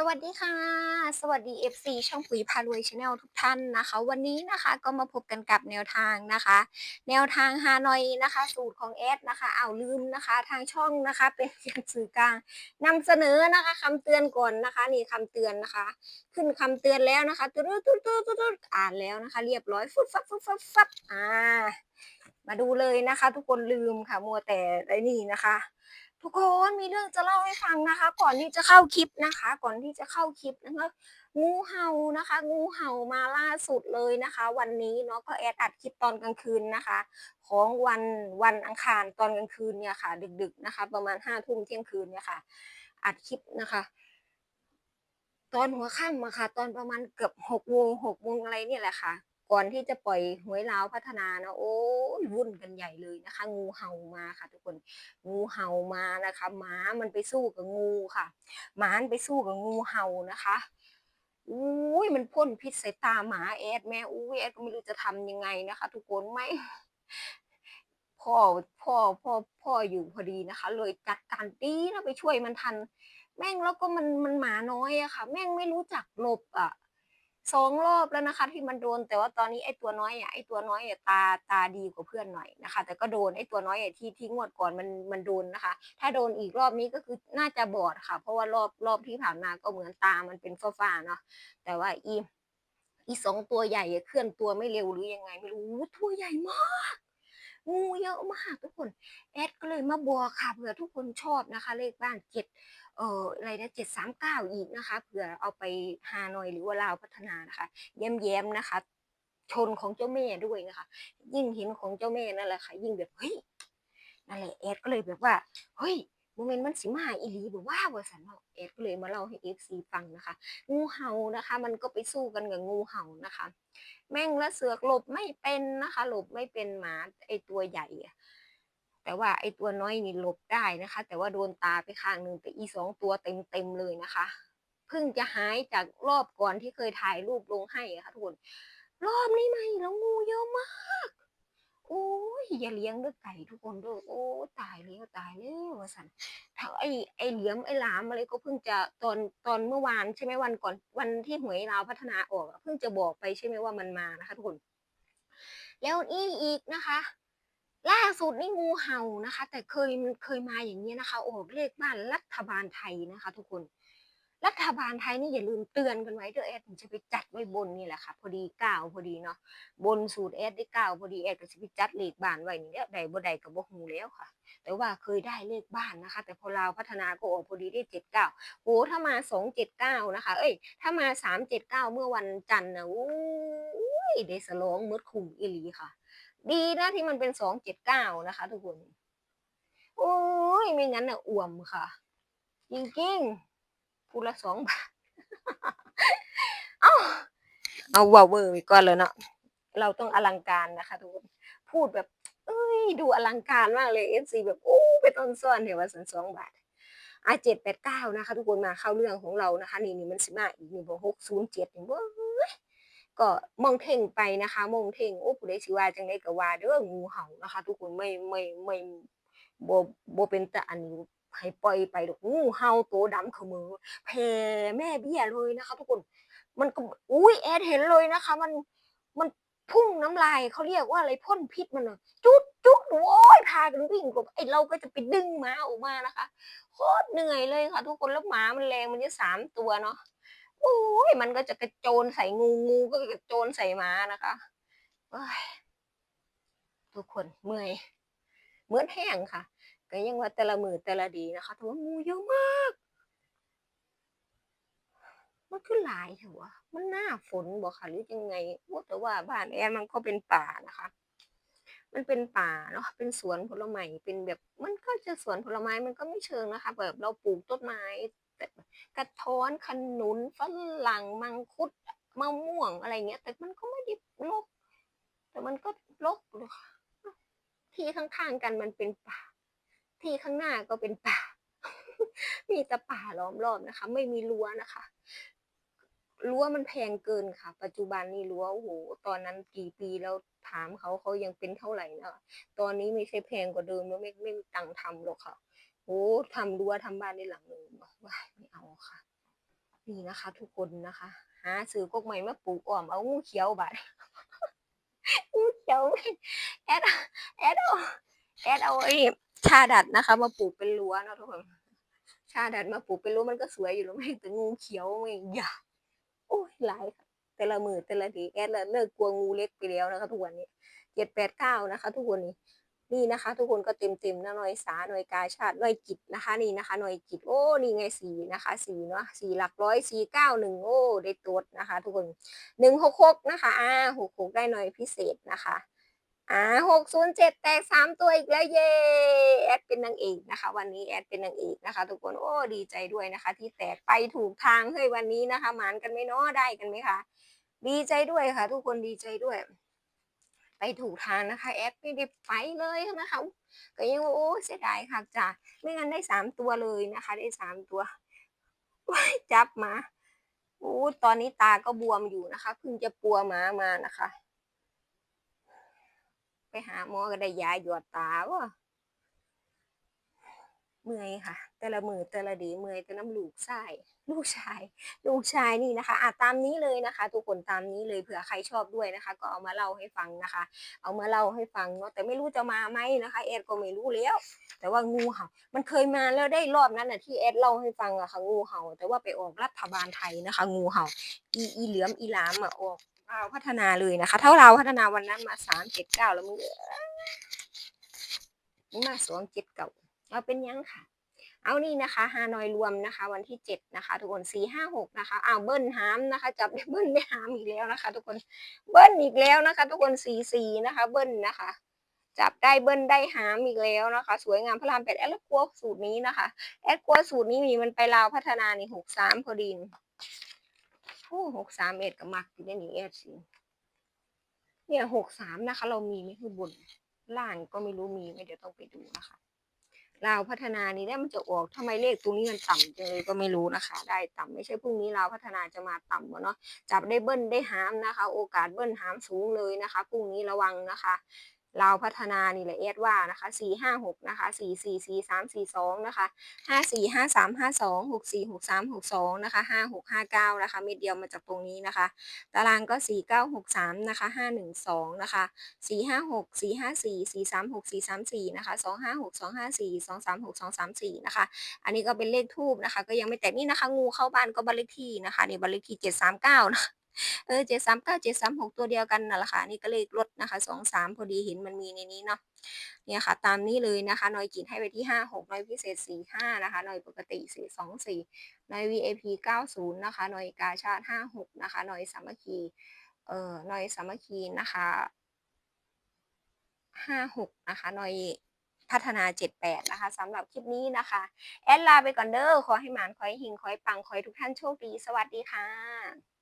สวัสดีค่ะ สวัสดี FC ช่องปุ๋ยพารวยชาแนลทุกท่านนะคะ วันนี้นะคะก็มาพบกันกับแนวทางนะคะ แนวทางฮานอยนะคะ สูตรของแอดนะคะเอาลืมนะคะ ทางช่องนะคะ เป็นสื่อกลางนำเสนอนะคะคำเตือนก่อนนะคะ นี่คำเตือนนะคะ ขึ้นคำเตือนแล้วนะคะตุ๊ดตุ๊ดตุ๊ดตุ๊ดตุ๊ดอ่านแล้วนะคะ เรียบร้อยฟุดฟับฟุดฟับฟับอ่า มาดูเลยนะคะ ทุกคนลืมค่ะมัวแต่ไอ้นี่นะคะ ทุกคนมีเรื่องจะเล่าให้ฟังนะคะ ก่อนที่จะเข้าคลิปนะคะ ก่อนที่จะเข้าคลิปนะคะงูเห่านะคะ งูเห่ามาล่าสุดเลยนะคะ วันนี้เนาะก็แอดอัดคลิปตอนกลางคืนนะคะ ของวันวันอังคารตอนกลางคืนเนี่ยค่ะ ดึก ๆนะคะ ประมาณห้าทุ่มเที่ยงคืนเนี่ยค่ะ อัดคลิปนะคะ ตอนหัวค่ำอะค่ะ ตอนประมาณเกือบหกโมงหกโมงอะไรเนี่ยแหละค่ะ ก่อนที่จะปล่อยหวยลาวพัฒนานะโอ้วุ่นกันใหญ่เลยนะคะ งูเห่ามาค่ะทุกคนงูเห่ามานะคะหมามันไปสู้กับงูค่ะหมามันไปสู้กับงูเห่านะคะอุ้ยมันพ่นพิษใส่ตาหมาแอดแม่อุ้ยแอดก็ไม่รู้จะทำยังไงนะคะ ทุกคนไม่พ่อพ่อพ่อพ่ออยู่พอดีนะคะ เลยจัดการดีนะไปช่วยมันทัน แม่งแล้วก็มันมันหมาน้อยอะค่ะ แม่งไม่รู้จักหลบอะ สองรอบแล้วนะคะ ที่มันโดน แต่ว่าตอนนี้ไอ้ตัวน้อยอะไอ้ตัวน้อยอะตาตาดีกว่าเพื่อนหน่อยนะคะ แต่ก็โดนไอ้ตัวน้อยอะที่ที่งวดก่อนมันมันโดนนะคะ ถ้าโดนอีกรอบนี้ก็คือน่าจะบอดค่ะ เพราะว่ารอบรอบที่ผ่านมาก็เหมือนตามันเป็นฟ้าๆเนาะแต่ว่าอีอีสองตัวใหญ่เคลื่อนตัวไม่เร็วหรือยังไงไม่รู้อู้ตัวใหญ่มากงูเยอะมากทุกคนแอดก็เลยมาบอกค่ะเผื่อทุกคนชอบนะคะ เลขบ้านเจ็ด เอ่ออะไรนะเจ็ดสามเก้าอีกนะคะเผื่อเอาไปฮานอยหรือว่าลาวพัฒนานะคะแย้มๆนะคะ ชนของเจ้าแม่ด้วยนะคะ ยิ่งเห็นของเจ้าแม่นั่นแหละค่ะ ยิ่งแบบเฮ้ยนั่นแหละแอดก็เลยแบบว่าเฮ้ยโมเมนต์มันสิมาอีหลีแบบว่าว่าสันเนาะแอดก็เลยมาเล่าให้เอฟซีฟังนะคะ งูเห่านะคะ มันก็ไปสู้กันกับงูเห่านะคะ แม่งและเสือกหลบไม่เป็นนะคะ หลบไม่เป็นหมาไอตัวใหญ่อะ แต่ว่าไอ้ตัวน้อยนี่หลบได้นะคะ แต่ว่าโดนตาไปข้างหนึ่งแต่อีสองตัวเต็มเต็มเลยนะคะเพิ่งจะหายจากรอบก่อนที่เคยถ่ายรูปลงให้ะค่ะทุกคนรอบนี้ไม่แล้วงูเยอะมากโอ้ยอย่าเลี้ยงเด้อไก่ทุกคนด้อโอ้ตายแล้วตายแล้วสันถ้าไอ้ไอ้เหลียมไอ้หลามอะไรก็เพิ่งจะตอนตอนเมื่อวานใช่ไหมวันก่อนวันที่หวยลาพัฒนาออกเพิ่งจะบอกไปใช่ไหมว่ามันมานะคะทุกคน แล้วนี่อีกนะคะ ล่าสุดนี่งูเห่านะคะ แต่เคยมันเคยมาอย่างนี้นะคะออกเลขบ้านรัฐบาลไทยนะคะ ทุกคน รัฐบาลไทยนี่อย่าลืมเตือนกันไว้เด้อแอดจะไปจัดไว้บนนี่แหละค่ะ พอดีเก้าพอดีเนาะบนสูตรแอดได้เก้าพอดีแอดก็จะไปจัดเลขบ้านไว้นี่แล้วใดบ่ใดกับบ่ฮูแล้วค่ะ แต่ว่าเคยได้เลขบ้านนะคะ แต่พอเราวพัฒนาก็ออกพอดีได้เจ็ดเก้าโอ้ถ้ามาสองเจ็ดเก้านะคะ เอ้ย ถ้ามาสามเจ็ดเก้าเมื่อวันจันทร์นะอู้ยได้สลองมืดคุมอีหลีค่ะ ดีนะที่มันเป็นสองเจ็ดเก้านะคะ ทุกคน โอ้ยไม่งั้นน่ะอ่วมค่ะ จริงๆพูดละสองบาท เอาเอาว่าเวอร์ไปก่อนเลยเนาะ เราต้องอลังการนะคะ ทุกคน พูดแบบ เอ้ย ดูอลังการมากเลยเอฟซีแบบโอ้ไปต้นซ่อนเดี๋ยวว่าสันสองบาทอะเจ็ดแปดเก้านะคะ ทุกคนมาเข้าเรื่องของเรานะคะ นี่นี่มันสิมาอีกนี่บอกหกศูนย์เจ็ดนี่เว้ย ก็มองเท่งไปนะคะ มองเท่งโอ้ผู้ใดสิว่าจังไดก็ว่าเด้องูเห่านะคะ ทุกคนไม่ไม่ไม่บ่บ่เป็นตาอันนี้ให้ปล่อยไปดอกงูเห่าตัวดำขมือแผ่แม่เบี้ยเลยนะคะ ทุกคน มันก็อุ้ยแอดเห็นเลยนะคะ มันมันพุ่งน้ำลายเขาเรียกว่าอะไรพ่นพิษมันอะจุดจุดโอ้ยพากันวิ่งกบไอเราก็จะไปดึงหมาออกมานะคะโคตรเหนื่อยเลยค่ะ ทุกคนแล้วหมามันแรงมันจะสามตัวเนาะ อ้ยมันก็จะกระโจนใส่งูงูก็กระโจนใส่หมานะคะทุกคนเมื่อยเหมือนแห้งค่ะ ก็ยังว่าแต่ละมือแต่ละดีนะคะแต่ว่างูเยอะมาก มันคือหลายเถอวะมันหน้าฝนบอกค่ะหรือยังไงว่าแต่ว่าบ้านแอนมันก็เป็นป่านะคะ มันเป็นป่าเนาะเป็นสวนผลไม้เป็นแบบ มันก็จะสวนผลไม้มันก็ไม่เชิงนะคะ แบบเราปลูกต้นไม้ แต่กระท้อนขนุนฝรั่งมังคุดมะม่วงอะไรเงี้ย แต่มันก็ไม่ได้รกแต่มันก็รกเลยที่ข้างๆกันมันเป็นป่า ที่ข้างหน้าก็เป็นป่า มีแต่ป่าล้อมรอบนะคะ ไม่มีรั้วนะคะรั้วมันแพงเกินค่ะ ปัจจุบันนี้รั้วโอ้โหตอนนั้นกี่ปีแล้วถามเขาเขายังเป็นเท่าไหร่นะตอนนี้ไม่ใช่แพงกว่าเดิมแล้วไม่ไม่มีตังค์ทำหรอกค่ะ โอ้ทำรั้วทำบ้านได้หลังหนึ่งว่าไม่เอาค่ะ นี่นะคะ ทุกคนนะคะหาซื้อกกใหม่มาปลูกอ้อมเอางูเขียวบาดงูเขียวแอดแอดเอาแอดเอาไอ้ชาดัดนะคะ มาปลูกเป็นรั้วเนาะทุกคนชาดัดมาปลูกเป็นรั้วมันก็สวยอยู่แล้วไม่แต่งูเขียวไม่อย่าโอ้ยหลายค่ะแต่ละมือแต่ละทีแอดละเลิกกลัวงูเล็กไปแล้วนะคะทุกวันนี้เจ็ดแปดเก้านะคะ ทุกคนนี้ นี่นะคะ ทุกคนก็เต็มเต็มๆนะหน่วยสาหน่วยกาชาติหน่วยกิจนะคะ นี่นะคะหน่วยกิจโอ้นี่ไงสีนะคะสีเนาะสีหลักร้อยสีเก้าหนึ่งโอ้ได้ตัวนะคะ ทุกคนหนึ่งหกหกนะคะอ่าหกหกได้หน่วยพิเศษนะคะอ่าหกศูนย์เจ็ดแตกสามตัวอีกแล้วเย่แอดเป็นนางเอกนะคะ วันนี้แอดเป็นนางเอกนะคะ ทุกคนโอ้ดีใจด้วยนะคะ ที่แตกไปถูกทางเฮ้ยวันนี้นะคะหมานกันไหมเนาะได้กันไหมคะดีใจด้วยค่ะ ทุกคนดีใจด้วย ไปถูกทางนะคะ แอดไม่ได้ไปเลยนะคะก็ยังว่าโอ้เสียดายค่ะจ้ะไม่งั้นได้สามตัวเลยนะคะ ได้สามตัวว้ายจับมาโอ้ตอนนี้ตาก็บวมอยู่นะคะเพิ่งจะปัวหมามานะคะ ไปหาหมอก็ได้ยาหยอดตาวะ เมื่อยค่ะ แต่ละมือแต่ละดีเมื่อยแต่น้ำลูกชายลูกชาย ลูกชายนี่นะคะอะตามนี้เลยนะคะ ทุกคนตามนี้เลยเผื่อใครชอบด้วยนะคะ ก็เอามาเล่าให้ฟังนะคะ เอามาเล่าให้ฟังเนาะแต่ไม่รู้จะมาไหมนะคะแอดก็ไม่รู้แล้ว แต่ว่างูเห่ามันเคยมาแล้วได้รอบนั้นน่ะที่แอดเล่าให้ฟังอะค่ะงูเห่า แต่ว่าไปออกรัฐบาลไทยนะคะ งูเห่า อีอีเหลือมอีหลามอะออกลาพัฒนาเลยนะคะ เท่าเราพัฒนาวันนั้นมาสามเจ็ดเก้าแล้วมึงเอ้ยมึงมาสองเจ็ดเก้า เอาเป็นยังค่ะ เอานี่นะคะฮานอยรวมนะคะ วันที่เจ็ดนะคะ ทุกคนสี่ห้าหกนะคะอ้าวเบิ้ลหามนะคะ จับได้เบิ้ลได้หามอีกแล้วนะคะ ทุกคนเบิ้ลอีกแล้วนะคะ ทุกคนสี่สี่นะคะ เบิ้ลนะคะจับได้เบิ้ลได้หามอีกแล้วนะคะ สวยงามพระรามแปดแอดกัวสูตรนี้นะคะ แอดกัวสูตรนี้มีมันไปลาวพัฒนานี่หกสามพอดีนโอ้หกสามเอ็ดกับมักอยู่ในนี้แอดสิเนี่ยหกสามนะคะ เรามีไหมคือบนล่างก็ไม่รู้มีไหมเดี๋ยวต้องไปดูนะคะ ลาวพัฒนานี่ได้มันจะออกทำไมเลขตรงนี้มันต่ำจังเลยก็ไม่รู้นะคะ ได้ต่ำไม่ใช่พรุ่งนี้ลาวพัฒนาจะมาต่ำเนาะจับได้เบิ้ลได้หามนะคะ โอกาสเบิ้ลหามสูงเลยนะคะพรุ่งนี้ระวังนะคะ ลาพัฒนานี่แหละเอสว่านะคะสี่ห้าหกนะคะสี่สี่สี่สามสี่สองนะคะห้าสี่ห้าสามห้าสองหกสี่หกสามหกสองนะคะห้าหกห้าเก้านะคะเม็ดเดียวมาจากตรงนี้นะคะ ตารางก็สี่เก้าหกสามนะคะห้าหนึ่งสองนะคะสี่ห้าหกสี่ห้าสี่สี่สามหกสี่สามสี่นะคะสองห้าหกสองห้าสี่สองสามหกสองสามสี่นะคะ อันนี้ก็เป็นเลขทูบนะคะ ก็ยังไม่แตกนี่นะคะ งูเข้าบ้านก็บ้านเลขที่นะคะนี่บ้านเลขที่เจ็ดสามเก้านะ เออเจ็ดสามเก้าเจ็ดสามหกตัวเดียวกันนั่นแหละค่ะนี่ก็เลขรถนะคะสองสามพอดีเห็นมันมีในนี้เนาะเนี่ยค่ะ ตามนี้เลยนะคะนอยกินให้ไปที่ห้าหกนอยพิเศษสี่ห้านะคะนอยปกติสี่สองสี่นอย VIP เก้าศูนย์นะคะนอยกาชาติห้าหกนะคะนอยสามัคคีเอ่อนอยสามัคคีนะคะห้าหกนะคะนอยพัฒนาเจ็ดแปดนะคะสำหรับคลิปนี้นะคะ แอดลาไปก่อนเด้อขอให้หมานขอให้หิงขอให้ปังขอให้ทุกท่านโชคดี สวัสดีค่ะ